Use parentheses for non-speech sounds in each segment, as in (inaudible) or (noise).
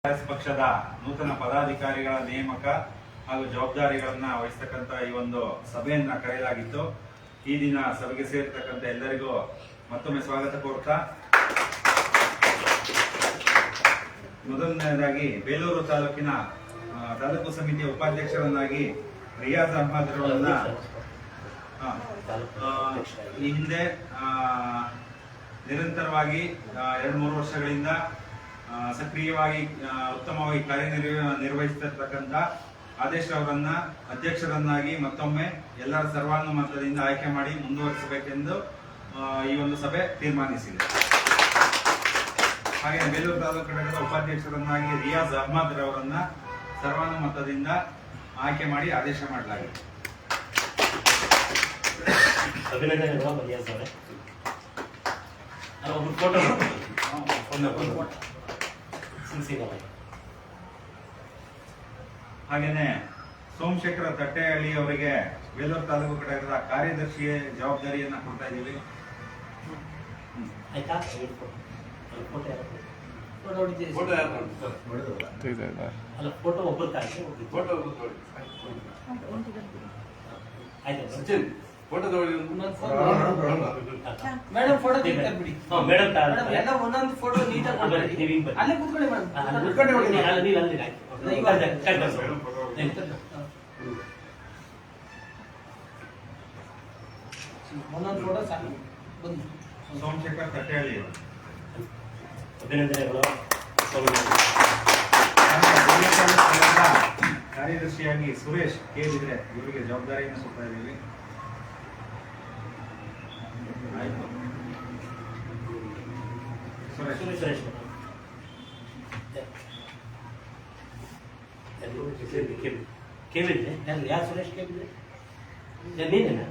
ಕಾಂಗ್ರೆಸ್ ಪಕ್ಷದ ನೂತನ ಪದಾಧಿಕಾರಿಗಳ ನೇಮಕ ಹಾಗೂ ಜವಾಬ್ದಾರಿಗಳನ್ನ ವಹಿಸ್ತಕ್ಕಂತ ಈ ಒಂದು ಸಭೆಯನ್ನ ಕರೆಯಲಾಗಿತ್ತು. ಈ ದಿನ ಸಭೆಗೆ ಸೇರಿರ್ತಕ್ಕಂಥ ಎಲ್ಲರಿಗೂ ಮತ್ತೊಮ್ಮೆ ಸ್ವಾಗತ ಕೋರ್ತಾ. ಮೊದಲನೆಯದಾಗಿ ಬೇಲೂರು ತಾಲೂಕಿನ ತಾಲೂಕು ಸಮಿತಿಯ ಉಪಾಧ್ಯಕ್ಷರನ್ನಾಗಿ ರಿಯಾಜ್ ಅಹಮದ್ ಆ, ಈ ಹಿಂದೆ ನಿರಂತರವಾಗಿ ಎರಡು ಮೂರು ವರ್ಷಗಳಿಂದ ಸಕ್ರಿಯವಾಗಿ ಉತ್ತಮವಾಗಿ ಕಾರ್ಯನಿರ್ವ ನಿರ್ವಹಿಸತಕ್ಕಂಥ ಆದೇಶ್ ಅವರನ್ನ ಅಧ್ಯಕ್ಷರನ್ನಾಗಿ ಮತ್ತೊಮ್ಮೆ ಎಲ್ಲರ ಸರ್ವಾನುಮತದಿಂದ ಆಯ್ಕೆ ಮಾಡಿ ಮುಂದುವರಿಸಬೇಕೆಂದು ಈ ಒಂದು ಸಭೆ ತೀರ್ಮಾನಿಸಿದೆ. ಹಾಗೆ ಬೇಲೂರು ತಾಲೂಕು ಘಟಕದ ಉಪಾಧ್ಯಕ್ಷರನ್ನಾಗಿ ರಿಯಾಜ್ ಅಹ್ಮದ್ ರವರನ್ನ ಸರ್ವಾನುಮತದಿಂದ ಆಯ್ಕೆ ಮಾಡಿ ಆದೇಶ ಮಾಡಲಾಗಿದೆ. ಅಭಿನಂದನೆಗಳು ಮರ್ಯಾದ ಅವರೇ. ಒಂದು ಫೋಟೋ. ಸಿನ್ಸಿಯರ್ ಹಾಗೇನೆ ಸೋಮಶೇಖರ ತಟ್ಟೆಹಳ್ಳಿ ಅವರಿಗೆ ಬೇಲೂರು ತಾಲೂಕು ಘಟಕದ ಕಾರ್ಯದರ್ಶಿ ಜವಾಬ್ದಾರಿಯನ್ನ ಕೊಡ್ತಾ ಇದ್ದೀವಿ. ಆಯ್ತಾ? ಫೋಟೋ ಯಾರು ಫೋಟೋ ಹೊಡಿತೀರಿ ಫೋಟೋ ಯಾರು ಮಾಡ್ತಾರೆ? ಅಲ್ಲ ಫೋಟೋ ಒಬ್ಬರು ಕಾಯ್ತು ಫೋಟೋ. ಆಯ್ತು ಸಚಿನ್. ಮೇಡಮ್ ಫೋಟೋ ತೆಗಿತಾರೆ ಬಿಡಿ. ಎಲ್ಲ ಒಂದೊಂದು ಫೋಟೋ ನೀಟಾಗಿ ಕೊಡ್ಬೇಡಿ ನೀವು ಅಲ್ಲೇ ಕೂತ್ಕೊಳ್ಳಿ ಮೇಡಮ್. ನೀವು ಅಲ್ಲಿ. ಒಂದೊಂದು ಫೋಟೋ ಸಾಕು. ಬಂದು ಸೋಮಶೇಖರ್ ಅಭಿನಂದನೆಗಳು. ಕಾರ್ಯದರ್ಶಿಯಾಗಿ ಸುರೇಶ್ ಕೇಳಿದ್ರೆ ಇವರಿಗೆ ಜವಾಬ್ದಾರಿಯನ್ನು ಸುತ್ತಾ ಇದ್ದೀವಿ ಆಯ್ತು. ಸುರೇಶ್ ಸುರೇಶ್ ಯಾರು ಯಾರು ನೀನೇನಾ?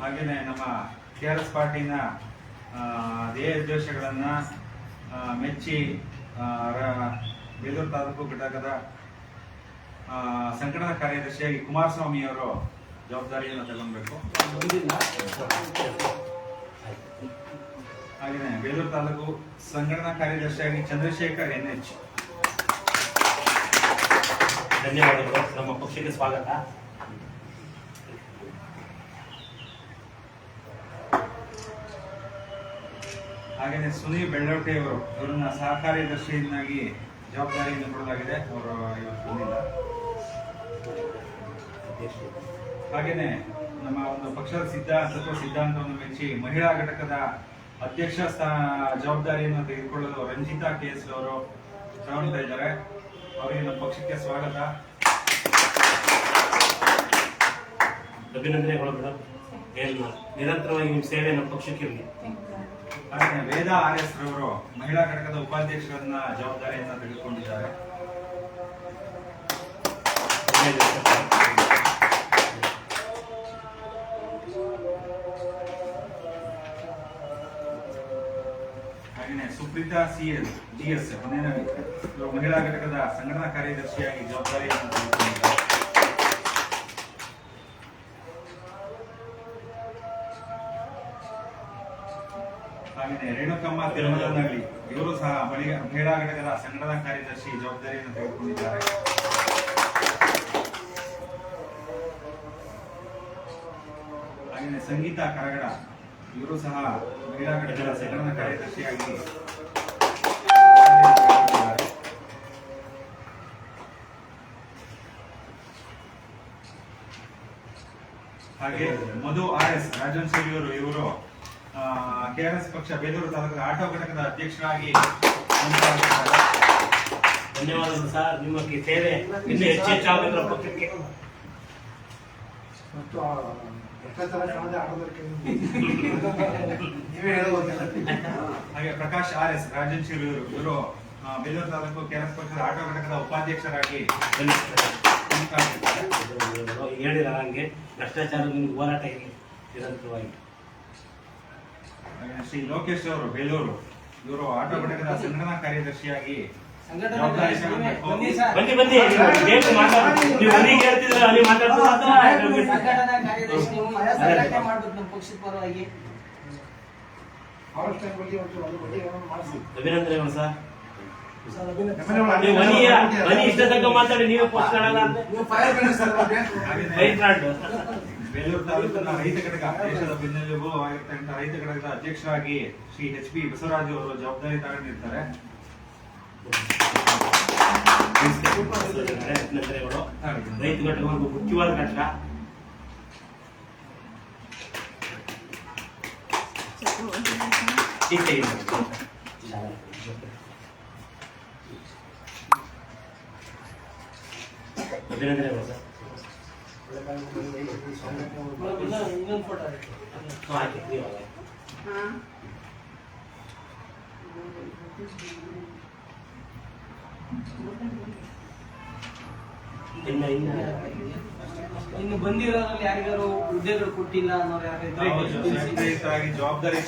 ಹಾಗೇನೆ ನಮ್ಮ ಕೆ ಆರ್ ಎಸ್ ಪಾರ್ಟಿನ ಆ, ಧ್ಯೇಯ ಉದ್ದೇಶಗಳನ್ನ ಮೆಚ್ಚಿ ಬೇಲೂರು ತಾಲೂಕು ಘಟಕದ ಸಂಘಟನಾ ಕಾರ್ಯದರ್ಶಿಯಾಗಿ ಕುಮಾರಸ್ವಾಮಿ ಅವರು ಜವಾಬ್ದಾರಿಯನ್ನು ತಗೊಳ್ಬೇಕು ಹಾಗೆಯೇ ಬೇಲೂರು ತಾಲೂಕು ಸಂಘಟನಾ ಕಾರ್ಯದರ್ಶಿಯಾಗಿ ಚಂದ್ರಶೇಖರ್ ಎನ್ ಎಚ್ ಧನ್ಯವಾದಗಳು. ನಮ್ಮ ಪಕ್ಷಕ್ಕೆ ಸ್ವಾಗತ. ಹಾಗೆಯೇ ಸುನಿ ಬೆಳ್ಳೋಟೆಯವರು ಇವರನ್ನ ಸಹ ಕಾರ್ಯದರ್ಶಿಯನ್ನಾಗಿ ಜವಾಬ್ದಾರಿಯನ್ನು ಕೊಡಲಾಗಿದೆ ಅವರು ಇವತ್ತು ಬಂದಿಲ್ಲ. ಹಾಗೆಯೇ ನಮ್ಮ ಒಂದು ಪಕ್ಷದ ಸಿದ್ಧಾಂತ ಸಿದ್ಧಾಂತವನ್ನು ಮೆಚ್ಚಿ ಮಹಿಳಾ ಘಟಕದ ಅಧ್ಯಕ್ಷ ಸ್ಥಾ- ಜವಾಬ್ದಾರಿಯನ್ನು ತೆಗೆದುಕೊಳ್ಳಲು ರಂಜಿತಾ ಕೆ ಎಸ್ ಅವರು ತಗೊಳ್ತಾ ಇದ್ದಾರೆ. ಅವರಿಗೆ ನಮ್ಮ ಪಕ್ಷಕ್ಕೆ ಸ್ವಾಗತ. ಅಭಿನಂದನೆಗಳು ಮೇಡಮ್ ಏನು ನಿರಂತರವಾಗಿ ನಿಮ್ಮ ಸೇವೆ ನಮ್ಮ ಪಕ್ಷಕ್ಕೆ ಇರಲಿ. ವೇದ ಆರ್ ಎಸ್ ರವರು ಮಹಿಳಾ ಘಟಕದ ಉಪಾಧ್ಯಕ್ಷರನ್ನ ಜವಾಬ್ದಾರಿಯನ್ನ ತೆಗೆದುಕೊಂಡಿದ್ದಾರೆ Supreetha C S D S ಮಹಿಳಾ ಘಟಕದ ಸಂಘಟನಾ ಕಾರ್ಯದರ್ಶಿಯಾಗಿ ಜವಾಬ್ದಾರಿಯನ್ನು ತೆಗೆದುಕೊಂಡಿದ್ದಾರೆ ರೇಣುಕಮ್ಮ ತಿರುಮಲನಹಳ್ಳಿ. ಇವರು ಸಹ ಮಹಿಳಾ ಮಹಿಳಾ ಘಟಕದ ಸಂಘಟನಾ ಕಾರ್ಯದರ್ಶಿ ಜವಾಬ್ದಾರಿಯನ್ನು ತೆಗೆದುಕೊಂಡಿದ್ದಾರೆ. ಹಾಗೆಯೇ ಸಂಗೀತ ಕರಗಡ. ಇವರು ಸಹ ಮಹಿಳಾ ಘಟಕದ ಸಂಘಟನಾ ಕಾರ್ಯದರ್ಶಿಯಾಗಿ ಹಾಗೆ ಮಧು ಆರ್ ಎಸ್, ರಾಜನ್ ಅವರು ಇವರು ಕೆಆರ್ಎಸ್ ಪಕ್ಷ ಬೇಲೂರು ತಾಲೂಕಿನ ಆಟೋ ಘಟಕದ ಅಧ್ಯಕ್ಷರಾಗಿ. ಧನ್ಯವಾದಗಳು ಸರ್ ನಿಮ್ಮ ಸೇವೆ ಇನ್ನೂ ಹೆಚ್ಚು ನಮ್ಮ ಪಕ್ಷಕ್ಕೆ. ಮತ್ತು ಹಾಗೆ ಪ್ರಕಾಶ್ ಆರ್ ಎಸ್ ರಾಜನ್ ಇವರು ಇವರು ತಾಲೂಕು ಬೇಲೂರು ತಾಲೂಕು ಕೆಆರ್ಎಸ್ ಪಕ್ಷದ ಆಟೋ ಘಟಕದ ಉಪಾಧ್ಯಕ್ಷರಾಗಿ ಹೇಳಿದ ಹೇಳಿಲ್ಲ ಹಂಗೆ. ಭ್ರಷ್ಟಾಚಾರ ನಿಮ್ಗೆ ಹೋರಾಟ ಇರಲಿ ನಿರಂತರವಾಗಿ. ಶ್ರೀ ಲೋಕೇಶ್ ಅವರು ಬೇಲೂರು. ಇವರು ಆಟೋ ಘಟಕದ ಸಂಘಟನಾ ಕಾರ್ಯದರ್ಶಿಯಾಗಿ ಬನ್ನಿ ನೀವು ಬೇಕು ಮಾತಾಡಿ ಅಲ್ಲಿ ಸಂಘಟನಾ ಕಾರ್ಯದರ್ಶಿ ಸಂಘಟನೆ ಮಾಡ್ಬೇಕು ನಮ್ಮ ಪಕ್ಷದ ಪರವಾಗಿ. ಅಭಿನಂದನೆಗಳು ಸರ್. ಬೇಲೂರು ತಾಲೂಕಿನ ರೈತ ಘಟಕ ದೇಶದ ಬೆನ್ನೆಲುಬು ಆಗಿರ್ತಕ್ಕಂಥ ರೈತ ಘಟಕದ ಅಧ್ಯಕ್ಷರಾಗಿ ಶ್ರೀ ಎಚ್ ಪಿ ಬಸವರಾಜು ಅವರು ಜವಾಬ್ದಾರಿ ತಗೊಂಡಿರ್ತಾರೆ. ರೈತ ಘಟಕ ಒಂದು ಮುಖ್ಯವಾದ ಘಟಕ. ಈಗ ಸರ್. ಇನ್ನ ಇನ್ನ ಇನ್ನು ಬಂದಿರೋದ್ರಲ್ಲಿ ಯಾರಿಗಾರು ಹುದ್ದೆಗಳು ಕೊಟ್ಟಿಲ್ಲ ಅನ್ನೋರು. ಜವಾಬ್ದಾರಿ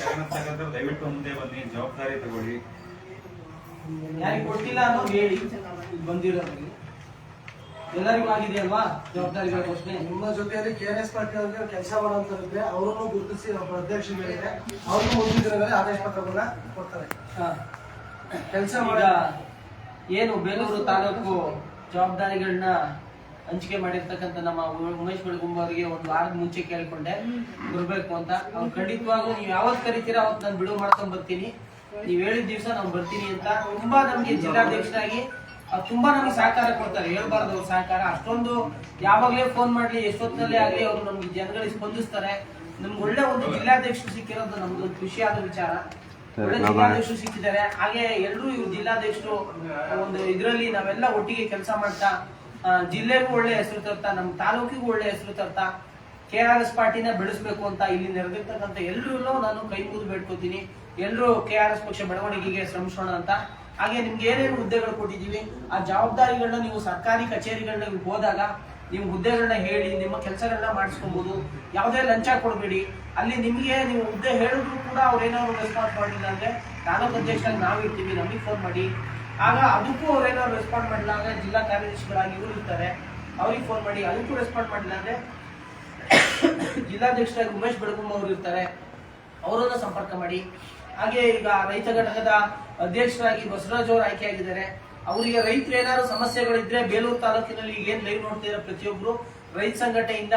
ದಯವಿಟ್ಟು ಮುಂದೆ ಬನ್ನಿ. ಜವಾಬ್ದಾರಿ ತಗೊಳ್ಳಿ. ಯಾರಿಗೆ ಕೊಟ್ಟಿಲ್ಲ ಅನ್ನೋದು ಹೇಳಿ. ಬಂದಿರೋದ್ರಲ್ಲಿ. ಎಲ್ಲರಿಗೂ ಆಗಿದೆ ಅಲ್ವಾ? ಜವಾಬ್ದಾರಿಗಳ ಪ್ರಶ್ನೆ. ನಿಮ್ಮ ಜೊತೆಯಲ್ಲಿ ಕೆ ಎಸ್ ಪಾಟೀಲ್ ಅವ್ರಿಗೆ ಕೆಲಸ ಮಾಡೋಂಥವ್ರಿದ್ರೆ ಅವರನ್ನು ಗುರುತಿಸಿ ಅಧ್ಯಕ್ಷ ಮೇಲೆ ಅವ್ರನ್ನು ದಿನಗಳಲ್ಲಿ ಆದೇಶ ಪತ್ರಗಳನ್ನ ಕೊಡ್ತಾರೆ. ಕೆಲಸ ಮಾಡ ಏನು ಬೇಲೂರು ತಾಲೂಕು ಜವಾಬ್ದಾರಿಗಳನ್ನ ಹಂಚಿಕೆ ಮಾಡಿರ್ತಕ್ಕಂಥ ನಮ್ಮ ಉಮೇಶ್ ಬೆಳಗುಂಬ ಅವರಿಗೆ ಒಂದು ವಾರದ ಮುಂಚೆ ಕೇಳ್ಕೊಂಡೆ. ಬರ್ಬೇಕು ಅಂತ. ಅವ್ರು ಖಂಡಿತವಾಗೂ ನೀವು ಯಾವತ್ ಕರಿತೀರಾ ಅವತ್ ನಾನು ಬಿಡುವು ಮಾಡ್ಕೊಂಡ್ ಬರ್ತೀನಿ. ನೀವ್ ಹೇಳಿದ ದಿವಸ ನಾವು ಬರ್ತೀನಿ ಅಂತ. ತುಂಬಾ ನಮ್ಗೆ ಜಿಲ್ಲಾಧ್ಯಕ್ಷರಾಗಿ ತುಂಬಾ ನಮ್ಗೆ ಸಹಕಾರ ಕೊಡ್ತಾರೆ. ಹೇಳ್ಬಾರ್ದು ಅವ್ರ ಸಹಕಾರ. ಅಷ್ಟೊಂದು ಯಾವಾಗ್ಲೇ ಫೋನ್ ಮಾಡ್ಲಿ ಎಷ್ಟೊತ್ತಿನಲ್ಲೇ ಆಗ್ಲಿ ಅವರು ನಮ್ಗೆ ಜನಗಳಿಗೆ ಸ್ಪಂದಿಸ್ತಾರೆ. ನಮ್ಗೆ ಒಳ್ಳೆ ಒಂದು ಜಿಲ್ಲಾಧ್ಯಕ್ಷರು ಸಿಕ್ಕಿರೋದು ನಮ್ದು ಒಂದು ಖುಷಿಯಾದ ವಿಚಾರ. ಒಳ್ಳೆ ಜಿಲ್ಲಾಧ್ಯಕ್ಷರು ಸಿಕ್ಕಿದ್ದಾರೆ. ಹಾಗೆ ಎಲ್ಲರೂ ಇವ್ರು ಜಿಲ್ಲಾಧ್ಯಕ್ಷರು ಒಂದು ಇದರಲ್ಲಿ ನಾವೆಲ್ಲ ಒಟ್ಟಿಗೆ ಕೆಲಸ ಮಾಡ್ತಾ ಜಿಲ್ಲೆಗೂ ಒಳ್ಳೆ ಹೆಸರು ತರ್ತಾ ನಮ್ಮ ತಾಲೂಕಿಗೂ ಒಳ್ಳೆ ಹೆಸರು ತರ್ತಾ ಕೆ ಆರ್ ಎಸ್ ಪಾರ್ಟಿನ ಬೆಳೆಸಬೇಕು ಅಂತ ಇಲ್ಲಿ ನೆರೆದಿರ್ತಕ್ಕಂಥ ಎಲ್ರೂ ನಾನು ಕೈ ಮುಗಿದು ಬೇಡ್ಕೋತೀನಿ. ಎಲ್ಲರೂ ಕೆ ಆರ್ ಎಸ್ ಪಕ್ಷ ಬೆಳವಣಿಗೆಗೆ ಶ್ರಮಿಸೋಣ ಅಂತ ಹಾಗೆ ನಿಮ್ಗೆ ಏನೇನು ಹುದ್ದೆಗಳು ಕೊಟ್ಟಿದ್ದೀವಿ, ಆ ಜವಾಬ್ದಾರಿಗಳನ್ನ ನೀವು ಸರ್ಕಾರಿ ಕಚೇರಿಗಳನ್ನ ನೀವು ಹೋದಾಗ ನೀವು ಹುದ್ದೆಗಳನ್ನ ಹೇಳಿ, ನಿಮ್ಮ ಕೆಲಸಗಳನ್ನ ಮಾಡಿಸ್ಕೊಬಹುದು ಯಾವುದೇ ಲಂಚ ಕೊಡಬೇಡಿ. ಅಲ್ಲಿ ನಿಮಗೆ ನೀವು ಹುದ್ದೆ ಹೇಳಿದ್ರು ಕೂಡ ಅವ್ರೇನಾದ್ರು ರೆಸ್ಪಾನ್ಸ್ ಮಾಡಿಲ್ಲ ಅಂದ್ರೆ ತಾಲೂಕು ಅಧ್ಯಕ್ಷರಾಗಿ ನಾವು ಇರ್ತೀವಿ, ನಮಗೆ ಫೋನ್ ಮಾಡಿ. ಆಗ ಅದಕ್ಕೂ ಅವ್ರೇನಾದ್ರು ರೆಸ್ಪಾಂಡ್ ಮಾಡಿಲ್ಲ ಅಂದ್ರೆ ಜಿಲ್ಲಾ ಕಾರ್ಯದರ್ಶಿಗಳಾಗಿ ಇವರು ಇರ್ತಾರೆ. ಅವ್ರಿಗೆ ಫೋನ್ ಮಾಡಿ, ಅದಕ್ಕೂ ರೆಸ್ಪಾಂಡ್ ಮಾಡಿಲ್ಲ ಅಂದ್ರೆ (coughs) ಜಿಲ್ಲಾಧ್ಯಕ್ಷರಾಗಿ ಉಮೇಶ್ ಬೆಳಗುಮ್ಮ ಅವರು ಇರ್ತಾರೆ. ಅವರನ್ನ ಸಂಪರ್ಕ ಮಾಡಿ. ಹಾಗೆ ಈಗ ರೈತ ಘಟಕದ ಅಧ್ಯಕ್ಷರಾಗಿ ಬಸವರಾಜ್ ಅವರು ಆಯ್ಕೆಯಾಗಿದ್ದಾರೆ. ಅವರಿಗೆ ರೈತರು ಏನಾದ್ರು ಸಮಸ್ಯೆಗಳಿದ್ರೆ ಬೇಲೂರು ತಾಲೂಕಿನಲ್ಲಿ ಏನ್ ಲೈವ್ ನೋಡ್ತಿರೋ ಪ್ರತಿಯೊಬ್ರು ರೈತ ಸಂಘಟನೆಯಿಂದ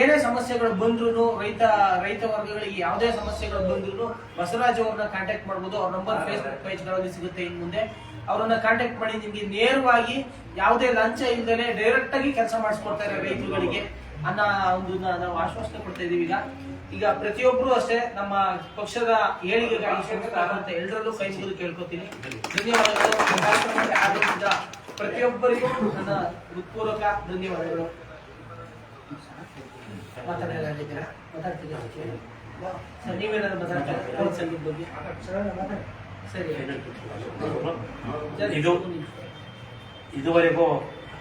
ಏನೇ ಸಮಸ್ಯೆಗಳು ಬಂದ್ರು ರೈತ ರೈತ ವರ್ಗಗಳಿಗೆ ಯಾವುದೇ ಸಮಸ್ಯೆಗಳು ಬಂದ್ರು ಬಸವರಾಜ್ ಅವ್ರನ್ನ ಕಾಂಟ್ಯಾಕ್ಟ್ ಮಾಡ್ಬೋದು. ಅವ್ರ ನಂಬರ್ ಫೇಸ್ಬುಕ್ ಪೇಜ್ಗಳಲ್ಲಿ ಸಿಗುತ್ತೆ ಇನ್ ಮುಂದೆ. ಅವರನ್ನ ಕಾಂಟ್ಯಾಕ್ಟ್ ಮಾಡಿ ನಿಮ್ಗೆ ನೇರವಾಗಿ ಯಾವುದೇ ಲಂಚ ಇಲ್ಲದೆ ಡೈರೆಕ್ಟ್ ಆಗಿ ಕೆಲಸ ಮಾಡಿಸ್ಕೊಡ್ತಾರೆ ರೈತರುಗಳಿಗೆ ಅನ್ನೋ ಒಂದು ನಾವು ಆಶ್ವಾಸನೆ ಕೊಡ್ತಾ ಇದೀವಿ ಈಗ. ಈಗ ಪ್ರತಿಯೊಬ್ಬರೂ ಅಷ್ಟೇ ನಮ್ಮ ಪಕ್ಷದ ಏಳಿಗೆಗಾಗಿ ಶ್ರಮಿಸ್ತಾರೆ ಅಂತ ಎಲ್ಲರಲ್ಲೂ ಕೈ ಮುಗಿದು ಕೇಳ್ಕೊತೀನಿ. ಧನ್ಯವಾದಗಳು. ಪ್ರತಿಯೊಬ್ಬರಿಗೂ ನನ್ನ ಹೃತ್ಪೂರ್ವಕ ಧನ್ಯವಾದಗಳು. ಸರ್ ಸರಿ. ಇದು ಇದುವರೆಗೂ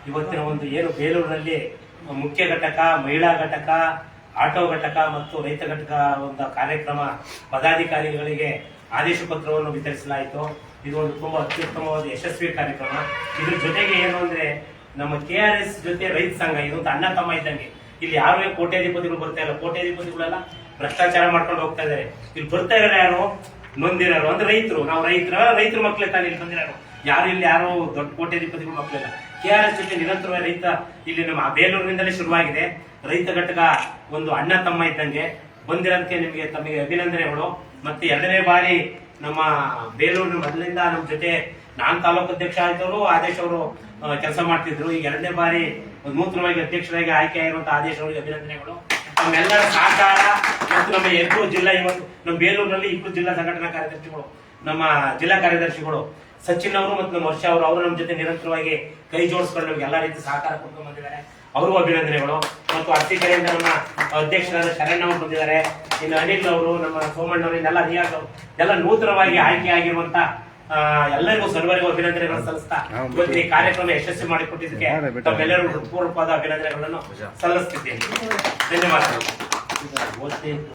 ಇವತ್ತಿನ ಒಂದು ಏನು ಬೇಲೂರಿನಲ್ಲಿ ಮುಖ್ಯ ಘಟಕ, ಮಹಿಳಾ ಘಟಕ, ಆಟೋ ಘಟಕ ಮತ್ತು ರೈತ ಘಟಕ ಒಂದು ಕಾರ್ಯಕ್ರಮ ಪದಾಧಿಕಾರಿಗಳಿಗೆ ಆದೇಶ ಪತ್ರವನ್ನು ವಿತರಿಸಲಾಯಿತು. ಇದು ಒಂದು ತುಂಬಾ ಅತ್ಯುತ್ತಮವಾದ ಯಶಸ್ವಿ ಕಾರ್ಯಕ್ರಮ. ಇದ್ರ ಜೊತೆಗೆ ಏನು ಅಂದ್ರೆ ನಮ್ಮ ಕೆ ಆರ್ ಎಸ್ ಜೊತೆ ರೈತ ಸಂಘ ಇದೊಂದು ಅಣ್ಣ ತಮ್ಮ ಇದ್ದಂಗೆ. ಇಲ್ಲಿ ಯಾರು ಕೋಟ್ಯಾಧಿಪತಿಗಳು ಬರ್ತಾ ಇಲ್ಲ, ಕೋಟ್ಯಾಧಿಪತಿಗಳೆಲ್ಲ ಭ್ರಷ್ಟಾಚಾರ ಮಾಡ್ಕೊಂಡು ಹೋಗ್ತಾ ಇದಾರೆ ಇಲ್ಲಿ ಬರ್ತಾ ಇರೋ ಯಾರು? ನೊಂದಿರೋರು. ಅಂದ್ರೆ ರೈತರು. ನಾವು ರೈತರ ರೈತರ ಮಕ್ಕಳೇ ತಾನೇ ಇಲ್ಲಿ ಬಂದಿರೋರು ಯಾರು ಇಲ್ಲಿ ಯಾರು ದೊಡ್ಡ ಕೋಟ್ಯಾಧಿಪತಿಗಳ ಮಕ್ಕಳಿಲ್ಲ ಕೆ ಆರ್ ಎಸ್ ಜೊತೆ ನಿರಂತರವಾಗಿ ರೈತ ಇಲ್ಲಿ ನಮ್ಮ ಬೇಲೂರಿನಿಂದಲೇ ಶುರುವಾಗಿದೆ. ರೈತ ಘಟಕ ಒಂದು ಅಣ್ಣ ತಮ್ಮ ಇದ್ದಂಗೆ. ಬಂದಿರೋದಕ್ಕೆ ನಿಮಗೆ ತಮಗೆ ಅಭಿನಂದನೆಗಳು ಮತ್ತೆ ಎರಡನೇ ಬಾರಿ ನಮ್ಮ ಬೇಲೂರಿನ ಮೊದಲಿಂದ ನಮ್ಮ ಜೊತೆ ನಾನ್ ತಾಲೂಕು ಅಧ್ಯಕ್ಷ ಆಯ್ತವರು, ಆದೇಶ್ ಅವರು ಕೆಲಸ ಮಾಡ್ತಿದ್ರು. ಈಗ ಎರಡನೇ ಬಾರಿ ನೂತನವಾಗಿ ಅಧ್ಯಕ್ಷರಾಗಿ ಆಯ್ಕೆ ಆಗಿರುವಂತಹ ಆದೇಶ್ ಅವರಿಗೆ ಅಭಿನಂದನೆಗಳು ನಮ್ಮೆಲ್ಲರ ಸಹಕಾರ ಮತ್ತು ನಮ್ಮ ಎರಡು ಜಿಲ್ಲಾ ಇವತ್ತು, ನಮ್ಮ ಬೇಲೂರಿನಲ್ಲಿ ಇಬ್ಬರು ಜಿಲ್ಲಾ ಸಂಘಟನಾ ಕಾರ್ಯದರ್ಶಿಗಳು, ನಮ್ಮ ಜಿಲ್ಲಾ ಕಾರ್ಯದರ್ಶಿಗಳು ಸಚಿನ್ ಅವರು ಮತ್ತು ನಮ್ಮ ವರ್ಷ ಅವರು ಅವರು ನಮ್ಮ ಜೊತೆ ನಿರಂತರವಾಗಿ ಕೈ ಜೋಡಿಸ್ಕೊಂಡು ನಮ್ಗೆ ಎಲ್ಲಾ ರೀತಿ ಸಹಕಾರ ಕೊಟ್ಟು ಬಂದಿದ್ದಾರೆ. ಅವರು ಅಭಿನಂದನೆಗಳು. ಮತ್ತು ಅರಸೀಕೆರೆಯಿಂದ ನಮ್ಮ ಅಧ್ಯಕ್ಷರಾದ ಶರಣ್ ಅವರು ಬಂದಿದ್ದಾರೆ. ಇನ್ನು ಅನಿಲ್ ಅವರು, ನಮ್ಮ ಸೋಮಣ್ಣವರು ಅವರು ಎಲ್ಲ ನೂತನವಾಗಿ ಆಯ್ಕೆ ಆಗಿರುವಂತ ಎಲ್ಲರಿಗೂ ಸರ್ವರಿಗೂ ಅಭಿನಂದನೆಗಳನ್ನು ಸಲ್ಲಿಸ್ತಾ ಇವತ್ತಿನ ಕಾರ್ಯಕ್ರಮ ಯಶಸ್ವಿ ಮಾಡಿಕೊಟ್ಟಿದ್ದಕ್ಕೆ ತಮ್ಮೆಲ್ಲರಿಗೂ ಹೃತ್ಪೂರ್ವಕವಾದ ಅಭಿನಂದನೆಗಳನ್ನು ಸಲ್ಲಿಸ್ತಿದ್ದೇನೆ. ಧನ್ಯವಾದಗಳು.